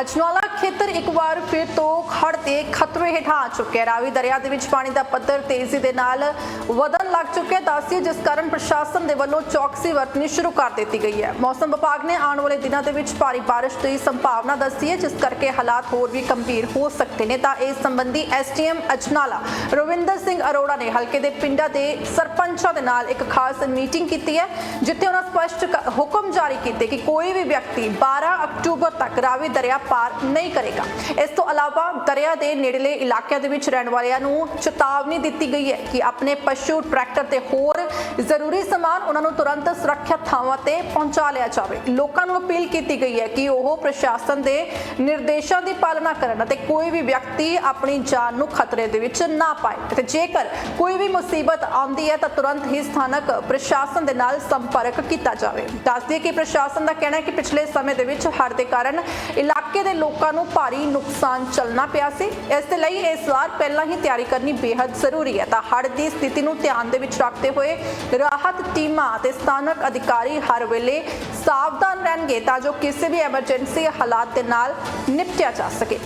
ਅਜਨਵਾਲਾ ਖੇਤਰ ਇੱਕ ਵਾਰ ਫਿਰ ਤੋਂ ਖੜ ਤੇ ਖਤਰੇ ਹੇਠਾਂ ਆ ਚੁੱਕਿਆ ਰਾਵੀ ਦਰਿਆ ਦੇ ਵਿੱਚ ਪਾਣੀ ਦਾ ਪੱਧਰ ਤੇਜ਼ੀ ਦੇ ਨਾਲ ਵਧ ਲੱਗ ਚੁੱਕਿਆ ਦੱਸਦੀ ਜਿਸ ਕਾਰਨ ਪ੍ਰਸ਼ਾਸਨ ਦੇ ਵੱਲੋਂ ਚੌਕਸੀ ਵਰਤਣੀ ਸ਼ੁਰੂ ਕਰ ਦਿੱਤੀ ਗਈ ਹੈ। ਮੌਸਮ ਵਿਭਾਗ ਨੇ ਆਉਣ ਵਾਲੇ ਦਿਨਾਂ ਦੇ ਵਿੱਚ ਭਾਰੀ ਬਾਰਿਸ਼ ਦੀ ਸੰਭਾਵਨਾ ਦੱਸੀ ਹੈ, ਜਿਸ ਕਰਕੇ ਹਾਲਾਤ ਹੋਰ ਵੀ ਗੰਭੀਰ ਹੋ ਸਕਦੇ ਨੇ। ਤਾਂ ਇਸ ਸੰਬੰਧੀ ਐਸਟੀਐਮ ਅਜਨਾਲਾ ਰਵਿੰਦਰ ਸਿੰਘ ਅਰੋੜਾ ਨੇ ਹਲਕੇ ਦੇ ਪਿੰਡਾਂ ਦੇ ਸਰਪੰਚਾਂ ਦੇ ਨਾਲ ਇੱਕ ਖਾਸ ਮੀਟਿੰਗ ਕੀਤੀ ਹੈ, ਜਿੱਥੇ ਉਹਨਾਂ ਸਪਸ਼ਟ ਹੁਕਮ ਜਾਰੀ ਕੀਤੇ ਕਿ ਕੋਈ ਵੀ ਵਿਅਕਤੀ 12 ਅਕਤੂਬਰ ਤੱਕ ਰਾਵੀ ਦਰਿਆ ਪਾਰ ਨਹੀਂ ਕਰੇਗਾ। ਇਸ ਤੋਂ ਇਲਾਵਾ ਦਰਿਆ ਦੇ ਨੇੜਲੇ ਇਲਾਕਿਆਂ ਦੇ ਵਿੱਚ ਰਹਿਣ ਵਾਲਿਆਂ ਨੂੰ ਚੇਤਾਵਨੀ ਦਿੱਤੀ ਗਈ ਹੈ ਕਿ ਆਪਣੇ ਪਸ਼ੂ ਟਰੈਕ ਟਰੈਕਟਰ ਤੇ ਹੋਰ ਜ਼ਰੂਰੀ ਸਮਾਨ ਉਹਨਾਂ ਨੂੰ ਤੁਰੰਤ ਸੁਰੱਖਿਅਤ ਥਾਵਾਂ ਤੇ ਪਹੁੰਚਾ ਲਿਆ ਜਾਵੇ। ਲੋਕਾਂ ਨੂੰ ਅਪੀਲ ਕੀਤੀ ਗਈ ਹੈ ਕਿ ਉਹ ਪ੍ਰਸ਼ਾਸਨ ਦੇ ਨਿਰਦੇਸ਼ਾਂ ਦੀ ਪਾਲਣਾ ਕਰਨ ਅਤੇ ਕੋਈ ਵੀ ਵਿਅਕਤੀ ਆਪਣੀ ਜਾਨ ਨੂੰ ਖਤਰੇ ਦੇ ਵਿੱਚ ਨਾ ਪਾਏ ਤੇ ਜੇਕਰ ਕੋਈ ਵੀ ਮੁਸੀਬਤ ਆਉਂਦੀ ਹੈ ਤਾਂ ਤੁਰੰਤ ਹੀ ਸਥਾਨਕ ਪ੍ਰਸ਼ਾਸਨ ਦੇ ਨਾਲ ਸੰਪਰਕ ਕੀਤਾ ਜਾਵੇ। ਦੱਸਦੇ ਕਿ ਪ੍ਰਸ਼ਾਸਨ ਦਾ ਕਹਿਣਾ ਹੈ ਕਿ ਪਿਛਲੇ ਸਮੇਂ ਦੇ ਵਿੱਚ ਹੜ੍ਹ ਦੇ ਕਾਰਨ ਇਲਾਕੇ ਦੇ ਲੋਕਾਂ ਨੂੰ ਭਾਰੀ ਨੁਕਸਾਨ ਚੱਲਣਾ ਪਿਆ ਸੀ। ਇਸ ਲਈ ਇਸ ਵਾਰ ਪਹਿਲਾਂ ਹੀ ਤਿਆਰੀ ਕਰਨੀ ਬੇहद ਜ਼ਰੂਰੀ ਹੈ। ਤਾਂ ਹੜ੍ਹ ਦੀ ਸਥਿਤੀ ਨੂੰ ਧਿਆਨ ਦੇ ਵਿੱਚ ਰੱਖਦੇ ਹੋਏ ਰਾਹਤ ਟੀਮਾਂ ਅਤੇ ਸਥਾਨਕ ਅਧਿਕਾਰੀ ਹਰ ਵੇਲੇ ਸਾਵਧਾਨ ਰਹਿਣਗੇ ਤਾਂ ਜੋ ਕਿਸੇ ਵੀ ਐਮਰਜੈਂਸੀ ਹਾਲਾਤ ਦੇ ਨਾਲ ਨਿਪਟਿਆ ਜਾ ਸਕੇ।